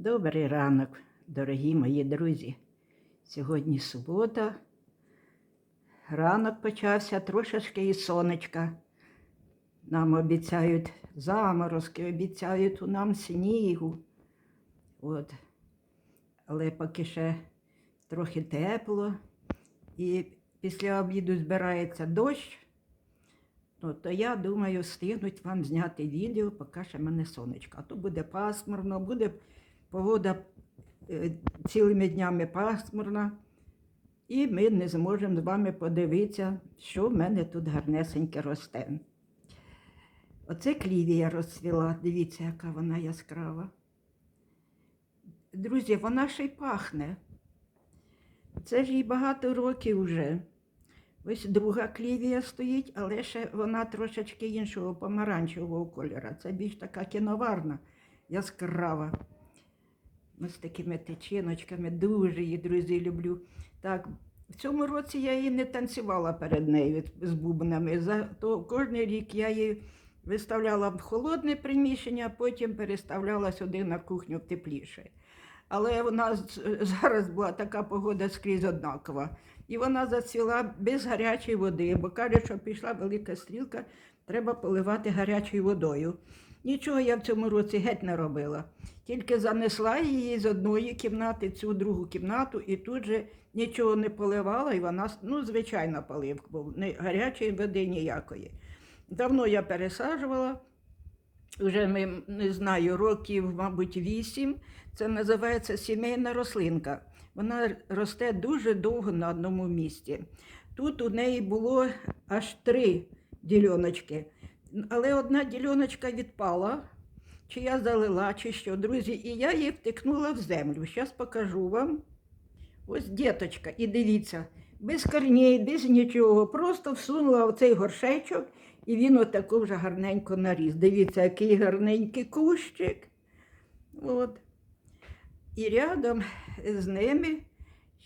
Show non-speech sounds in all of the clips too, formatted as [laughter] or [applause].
Добрий ранок, дорогі мої друзі. Сьогодні субота. Ранок почався трошечки і сонечка. Нам обіцяють заморозки, обіцяють у нам снігу. От. Але поки ще трохи тепло. І після обіду збирається дощ. Ну, то я думаю, встигнуть вам зняти відео, поки ще мене сонечко. А то буде пасмурно, буде погода е, цілими днями пасмурна. І ми не зможемо з вами подивитися, що в мене тут гарнесеньке росте. Оце клівія розцвіла. Дивіться, яка вона яскрава. Друзі, вона ще й пахне. Це ж їй багато років вже. Ось друга клівія стоїть, але ще вона трошечки іншого помаранчевого кольору. Це більш така кіноварна, яскрава. Ось такими тичиночками. Дуже її, друзі, люблю. Так, в цьому році я її не танцювала перед нею з бубнами. Зато кожен рік я її виставляла в холодне приміщення, а потім переставляла сюди на кухню в тепліше. Але у нас зараз була така погода скрізь однакова. І вона зацвіла без гарячої води, бо каже, що пішла велика стрілка, треба поливати гарячою водою. Нічого я в цьому році геть не робила. Тільки занесла її з одної кімнати цю другу кімнату і тут же нічого не поливала, і вона, ну, звичайно, поливка, був, не гарячої води ніякої. Давно я пересаджувала, вже не знаю, років, мабуть, вісім. Це називається сімейна рослинка. Вона росте дуже довго на одному місці. Тут у неї було аж три діляночки. Але одна діляночка відпала, чи я залила, чи що, друзі, і я її втикнула в землю. Зараз покажу вам. Ось діточка, і дивіться, без корней, без нічого. Просто всунула оцей горшечок, і він отако вже гарненько наріс. Дивіться, який гарненький кущик. От. І рядом з ними,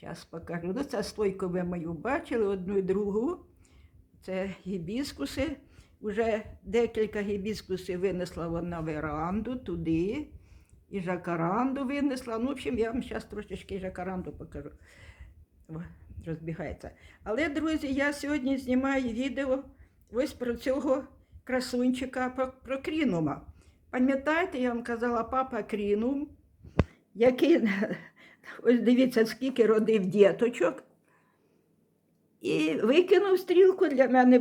зараз покажу, ну це стойку ви мою бачили, одну і другу. Це гібіскуси. Уже декілька гібіскусів винесла вона веранду туди. І жакаранду винесла. Ну, в общем, я вам зараз трошечки жакаранду покажу. О, розбігається. Але, друзі, я сьогодні знімаю відео ось про цього красунчика, про, про крінума. Пам'ятаєте, я вам казала, папа крінум, який, [laughs] ось дивіться, скільки родив діточок. І викинув стрілку для мене.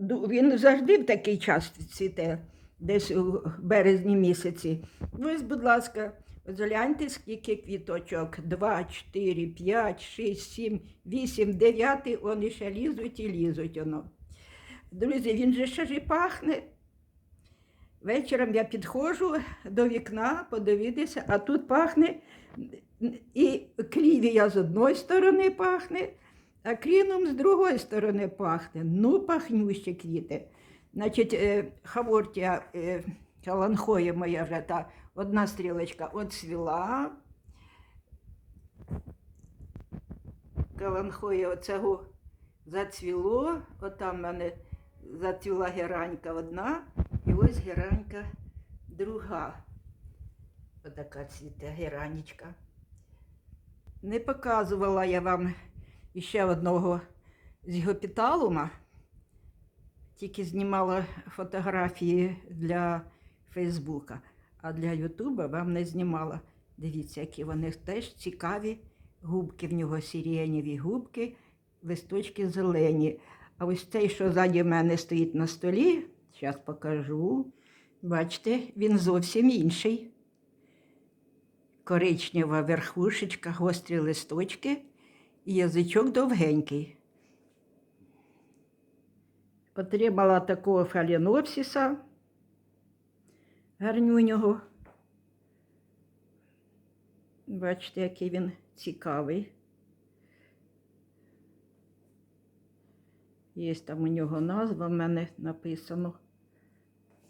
Він завжди в такий час цвіте, десь у березні місяці. Ось, будь ласка, згляньте, скільки квіточок. Два, чотири, п'ять, шість, сім, вісім, дев'ятий, вони ще лізуть і лізуть воно. Друзі, він же ще ж і пахне. Вечором я підходжу до вікна подивитися, а тут пахне і клівія з одної сторони пахне, а кріном з другої сторони пахне. Ну, пахнющі квіти. Значить, е, хавортія каланхоя моя вже та одна стрілочка оцвіла. Каланхоя оцього зацвіло, отам в мене зацвіла геранька одна, і ось геранька друга. Отака цвіте геранічка. Не показувала я вам іще одного з гіпіталума, тільки знімала фотографії для Фейсбука, а для Ютуба вам не знімала. Дивіться, які вони теж цікаві. Губки в нього сиренєві губки, листочки зелені. А ось цей, що ззаді мене стоїть на столі, зараз покажу. Бачите, він зовсім інший. Коричнева верхушечка, гострі листочки язичок довгенький. Отримала такого фалінопсиса гарнюнього. Бачите, який він цікавий. Є там у нього назва, в мене написано.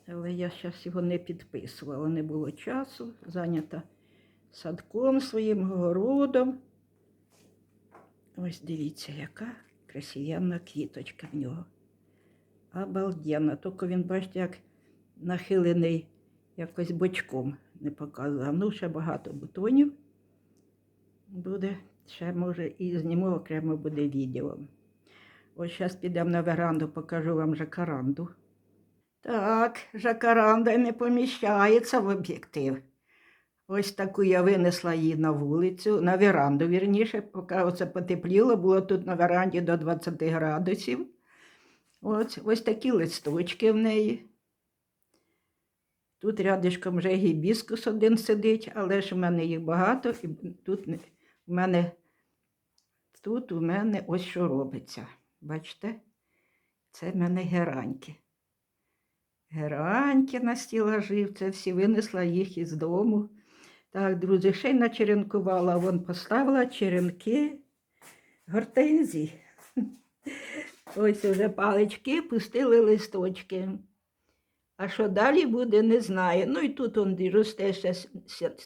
Але я зараз його не підписувала, не було часу, зайнята садком своїм городом. Ось дивіться, яка красивенна квіточка в нього. Обалденно. Тільки він, бачите, як нахилений якось бочком. не показував. Ну, ще багато бутонів буде. Ще, може, і зніму окремо буде відео. Ось зараз підемо на веранду, покажу вам жакаранду. Так, жакаранда не поміщається в об'єктив. Ось таку я винесла її на вулицю, на веранду, вірніше, поки оце потепліло, було тут на веранді до 20 градусів. Ось, ось такі листочки в неї. Тут рядишком вже гібіскус один сидить, але ж в мене їх багато, і тут в мене, тут у мене ось що робиться. Бачите? Це в мене гераньки. Гераньки на стілажі, це всі винесла їх із дому. Так, друзі, ще й начеренкувала, вон поставила черенки гортензій. Ось уже палички, пустили листочки. А що далі буде, не знаю. Ну і тут он росте ще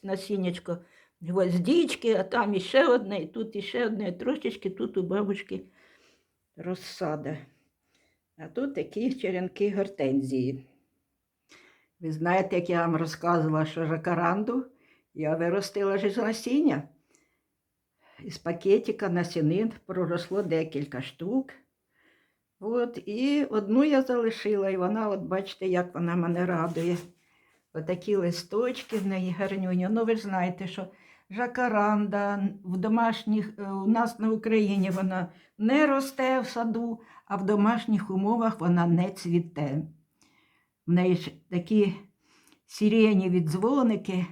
насіннячко гвоздічки, а там іще одне, і тут іще одне, трошечки тут у бабушки розсада. А тут такі черенки гортензії. Ви знаєте, як я вам розказувала, що жакаранду я виростила ж із насіння. Із пакетика насінин проросло декілька штук. От, і одну я залишила, і вона, от бачите, як вона мене радує. Отакі листочки в неї гарнюні. Ну, ви ж знаєте, що жакаранда в домашніх, е, у нас на Україні вона не росте в саду, а в домашніх умовах вона не цвіте. В неї ж такі сиренєві дзвоники,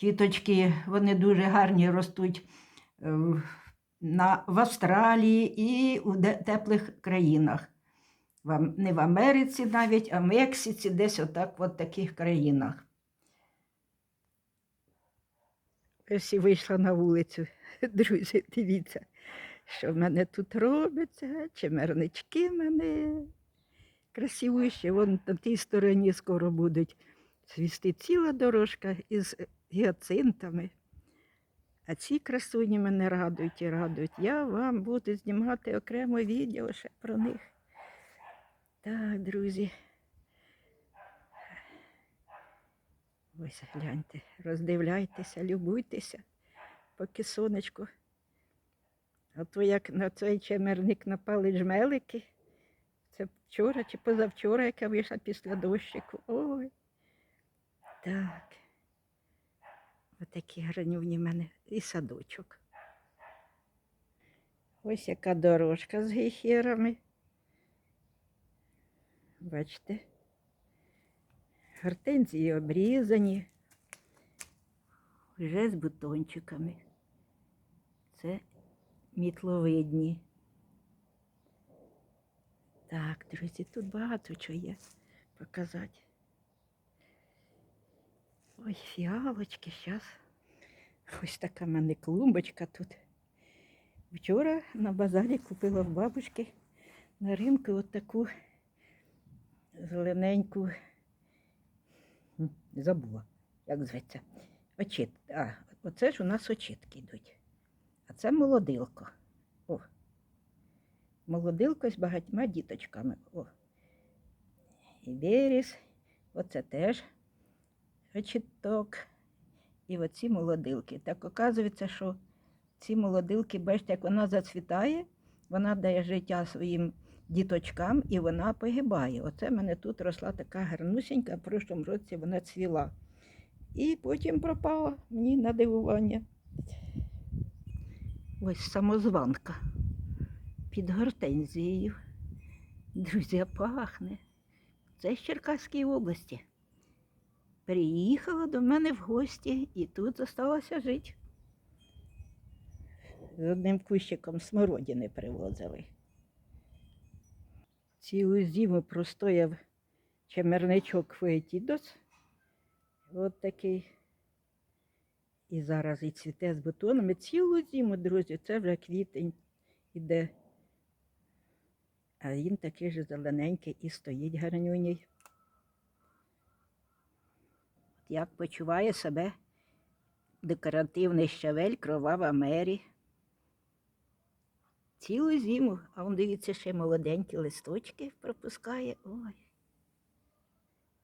квіточки, вони дуже гарні ростуть е, в- Австралії і у теплих країнах. Не в Америці навіть, а в Мексиці, десь отак в таких країнах. Ось і вийшла на вулицю. [laughs] Друзі, дивіться, що в мене тут робиться, чимернички в мене красивіші. Вон на тій стороні скоро будуть цвісти ціла дорожка із гіацинтами. А ці красуні мене радують і радують. Я вам буду знімати окремо відео ще про них. Так, друзі. Ось гляньте, роздивляйтеся, любуйтеся, поки сонечко. А то як на цей чемерник напали жмелики. Це вчора чи позавчора, яка вийшла після дощику. Ой. Так. Отакі гранюні в мене і садочок. Ось яка дорожка з гейхерами. Бачите? Гортензії обрізані. Вже з бутончиками. Це мітловидні. Так, друзі, тут багато чого є показати. Ой, фіалочки, зараз. [laughs] Ось така в мене клумбочка тут. Вчора на базарі купила в бабушки на ринку от таку зелененьку. Забула, як зветься. Очит. А, оце ж у нас очітки йдуть. А це молодилко. О. Молодилко з багатьма діточками. О. І беріз. Оце теж очіток. І оці молодилки. Так оказується, що ці молодилки, бачите, як вона зацвітає, вона дає життя своїм діточкам і вона погибає. Оце в мене тут росла така гарнусінька, в прошлому році вона цвіла. І потім пропала мені на дивування. Ось самозванка під гортензією. Друзі, пахне. Це з Черкаської області. Приїхала до мене в гості і тут залишилася жити. З одним кущиком смородини привозили. Цілу зиму простояв чемерничок фуетідос. От такий. І зараз і цвіте з бутонами. Цілу зиму, друзі, це вже квітень іде. А він такий же зелененький і стоїть гарнюній. Як почуває себе декоративний щавель кровава Мері. Цілу зиму, а он дивіться, ще молоденькі листочки пропускає. Ой.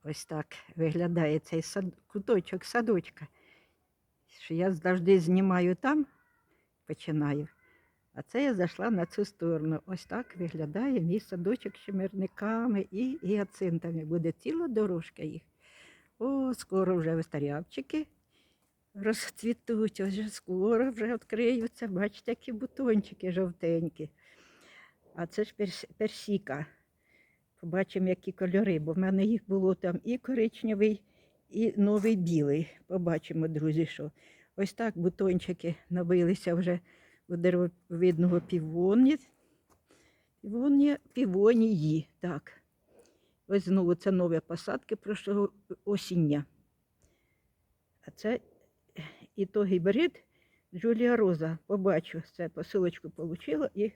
Ось так виглядає цей сад... куточок садочка. Що я завжди знімаю там, починаю. А це я зайшла на цю сторону. Ось так виглядає мій садочок з чимирниками і гіацинтами. Буде ціла дорожка їх. О, скоро вже вистарявчики розцвітуть, ось скоро вже відкриються. Бачите, які бутончики жовтенькі. А це ж персіка. Побачимо, які кольори, бо в мене їх було там і коричневий, і новий білий. Побачимо, друзі, що ось так бутончики набилися вже у деревовидного півоні. Півонія, півонії, так. Ось знову це нові посадки прошлого осіння. А це і то гібрид Джулія Роза. Побачу, це посилочку отримала і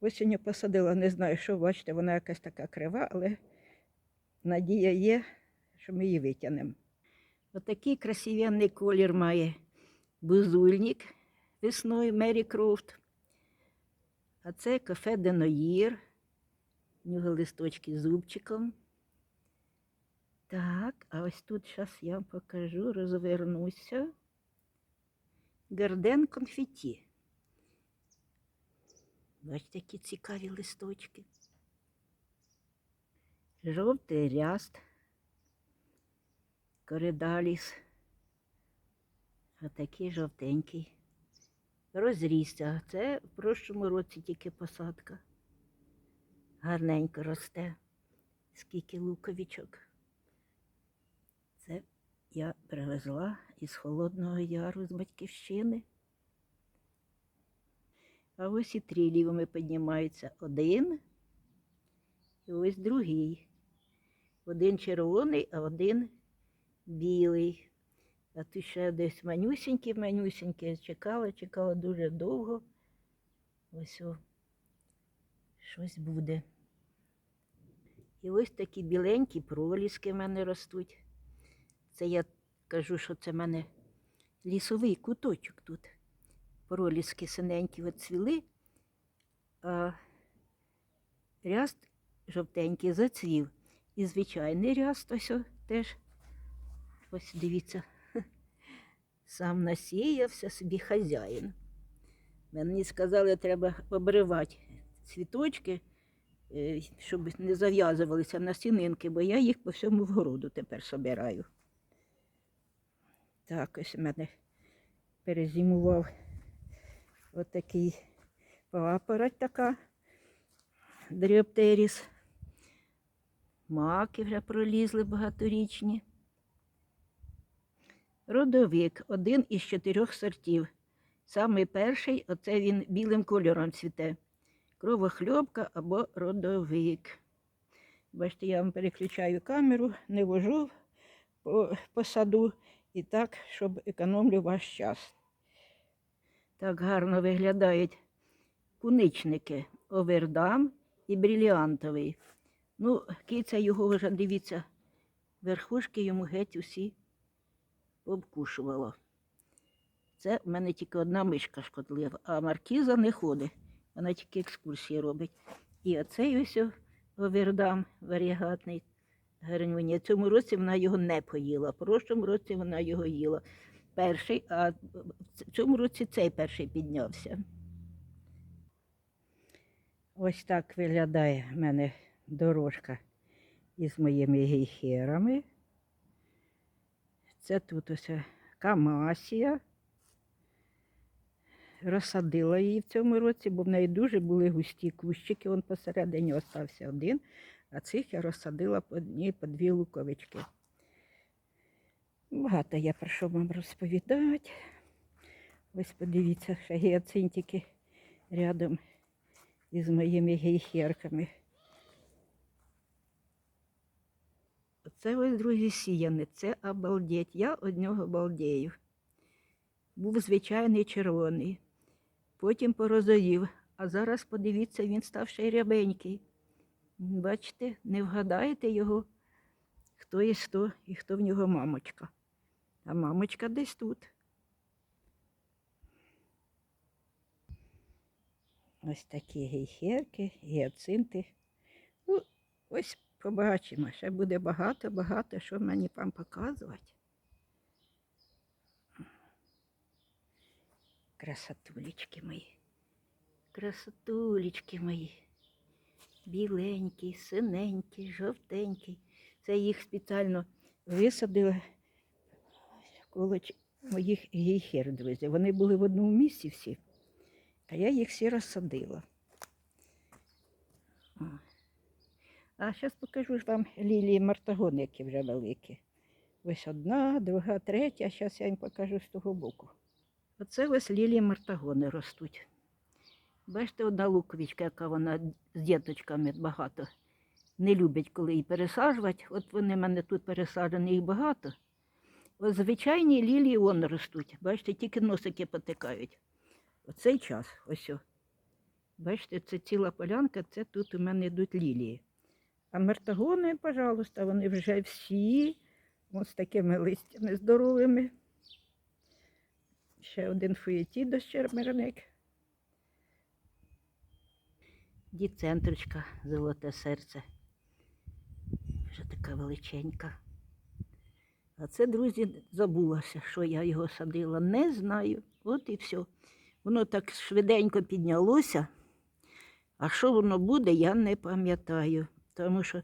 осінню посадила. Не знаю, що бачите, вона якась така крива, але надія є, що ми її витягнемо. Отакий красивенний колір має бузульник весною Мері Крофт. А це кафе Деноїр. У нього листочки зубчиком. Так, а ось тут зараз я вам покажу, розвернуся. Гарден конфеті. Бачите, які цікаві листочки. Жовтий ряст. Коридаліс. Отакий жовтенький. Розрісся. Це в прошлому році тільки посадка. Гарненько росте. Скільки луковичок. Це я привезла із Холодного Яру з батьківщини. А ось і трілівами піднімаються один і ось другий. Один червоний, а один білий. А тут ще десь манюсінький. Чекала, чекала дуже довго. Ось о, щось буде. І ось такі біленькі проліски в мене ростуть. Це я кажу, що це в мене лісовий куточок тут. Проліски синенькі оцвіли, а ряст жовтенький зацвів. І звичайний ряст ось теж. Ось дивіться, [laughs] сам насіявся собі хазяїн. Мені сказали, треба обривати цвіточки, е, щоб не зав'язувалися на сінинки, бо я їх по всьому вгороду тепер собираю. Так, ось у мене перезимував отакий папороть така, дріоптеріс. Маки вже пролізли багаторічні. Родовик один із чотирьох сортів. Самий перший, оце він білим кольором цвіте. Кровохльобка або родовик. Бачите, я вам переключаю камеру, не вожу по, по саду і так, щоб економлю ваш час. Так гарно виглядають куничники, овердам і бріліантовий. Ну, киця його вже, дивіться, верхушки йому геть усі обкушувала. Це в мене тільки одна мишка шкодлива, а маркіза не ходить. Вона тільки екскурсії робить. І оцей ось овердам варігатний гарнюня. Цьому році вона його не поїла. В прошлому році вона його їла. Перший, а в цьому році цей перший піднявся. Ось так виглядає в мене дорожка із моїми гейхерами. Це тут ось камасія. Розсадила її в цьому році, бо в неї дуже були густі кущики. Он посередині остався один, а цих я розсадила по одній, по дві луковички. Багато я про що вам розповідати. Ось подивіться, ще гіацинтики рядом із моїми гейхерками. Це ось друзі сіяни, це обалдеть. Я од нього балдею. Був звичайний червоний, потім порозовів, а зараз подивіться, він став ще й рябенький. Бачите, не вгадаєте його, хто є хто і хто в нього мамочка. А мамочка десь тут. Ось такі гейхерки, гіацинти. Ну, ось побачимо. Ще буде багато-багато, що мені вам показувати. Красотулечки мої. Красотулечки мої. Біленький, синенький, жовтенький. Це їх спеціально висадила коло моїх гейхер, друзі. Вони були в одному місці всі, а я їх всі розсадила. А зараз покажу вам лілії мартагони, які вже великі. Ось одна, друга, третя. Зараз я їм покажу з того боку. Оце ось лілії мартагони ростуть. Бачите, одна луковичка, яка вона з діточками багато. Не любить, коли її пересаджувати. От вони в мене тут пересаджені, їх багато. Ось звичайні лілії он ростуть. Бачите, тільки носики потикають. Оцей час, ось. Бачите, це ціла полянка, це тут у мене йдуть лілії. А мертагони, пожалуйста, вони вже всі ось такими листями здоровими. Ще один фуєтідос чермерник. Діцентрочка, золоте серце. Вже така величенька. А це, друзі, забулося, що я його садила. Не знаю. От і все. Воно так швиденько піднялося. А що воно буде, я не пам'ятаю. Тому що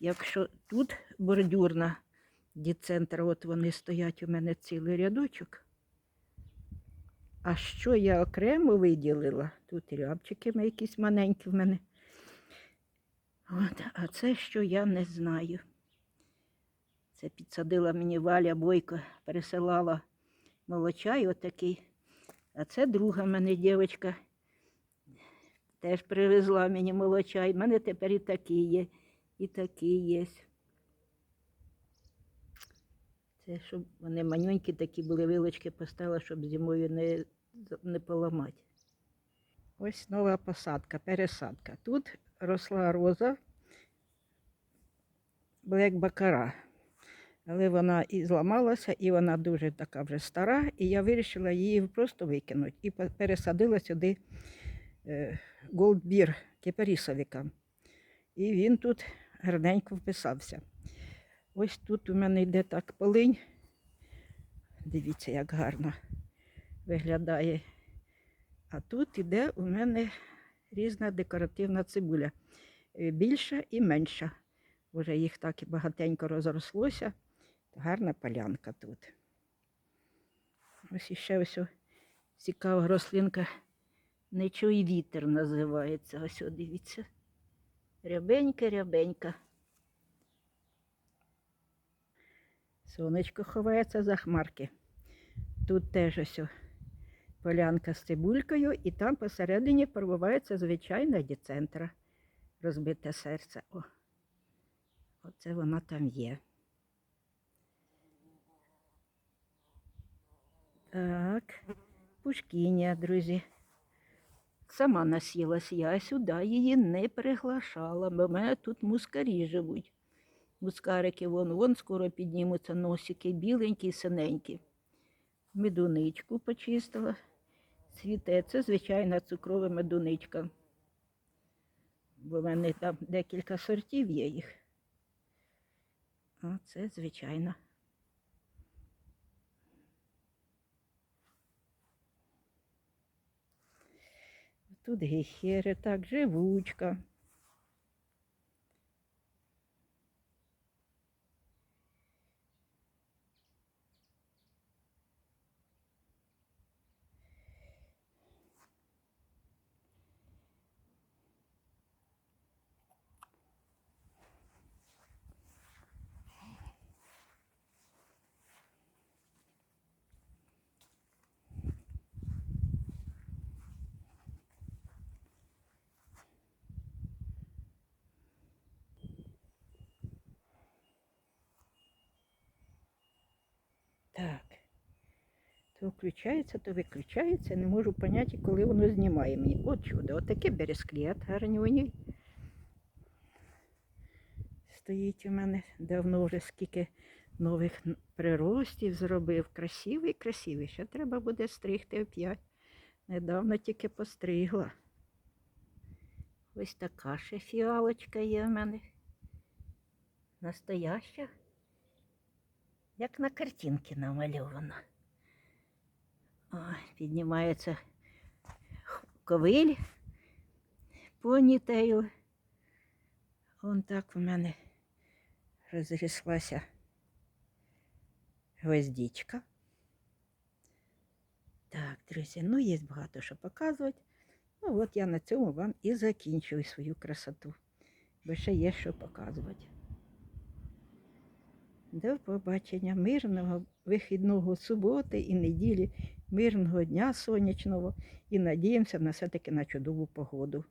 якщо тут бордюрна діцентра, от вони стоять у мене цілий рядочок. А що я окремо виділила? Тут рябчики якісь маленькі в мене. От, а це що я не знаю. Це підсадила мені Валя Бойко, пересилала молочай отакий. А це друга мене дівчинка теж привезла мені молочай. У мене тепер і такі є, і такі є. Це щоб вони манюнькі такі були, вилочки поставила, щоб зимою не, не поламати. Ось нова посадка, пересадка. Тут росла роза, Блек Бакара. Але вона і зламалася, і вона дуже така вже стара, і я вирішила її просто викинути. І пересадила сюди е, голдбір кипарісовика. І він тут гарненько вписався. Ось тут у мене йде так полинь. Дивіться, як гарно виглядає. А тут іде у мене різна декоративна цибуля. Е, Більша і менша. Вже їх так і багатенько розрослося. Гарна полянка тут. Ось іще ось цікава рослинка. Нечуй вітер називається. Ось о, дивіться. Рябенька, Сонечко ховається за хмарки. Тут теж ось полянка з цибулькою, і там посередині пробивається звичайна діцентра. Розбите серце. О, оце вона там є. Так, пушкіня, друзі. Сама насілась, я сюди її не приглашала, бо в мене тут мускарі живуть. Мускарики вон, вон скоро піднімуться носики, біленькі, і синенькі. Медуничку почистила. Цвіте, це звичайна цукрова медуничка. Бо в мене там декілька сортів є їх. А це звичайна. Тут гехери, так, живучка. Так. То включається, то виключається. Не можу поняти, коли воно знімає мені. От чудо, отаке бересклет гарнюній. Стоїть у мене давно вже скільки нових приростів зробив. Красивий, красивий. Ще треба буде стригти оп'ять. Недавно тільки постригла. Ось така ще фіалочка є в мене. Настояща. Як на картинці намальована. Піднімається ковиль, понітейл. Вон так у мене розріслася гвоздичка. Так, друзі, ну є багато що показувати. Ну от я на цьому вам і закінчую свою красоту. Бо ще є що показувати. До побачення, мирного вихідного суботи і неділі, мирного дня сонячного і надіємося на все-таки на чудову погоду.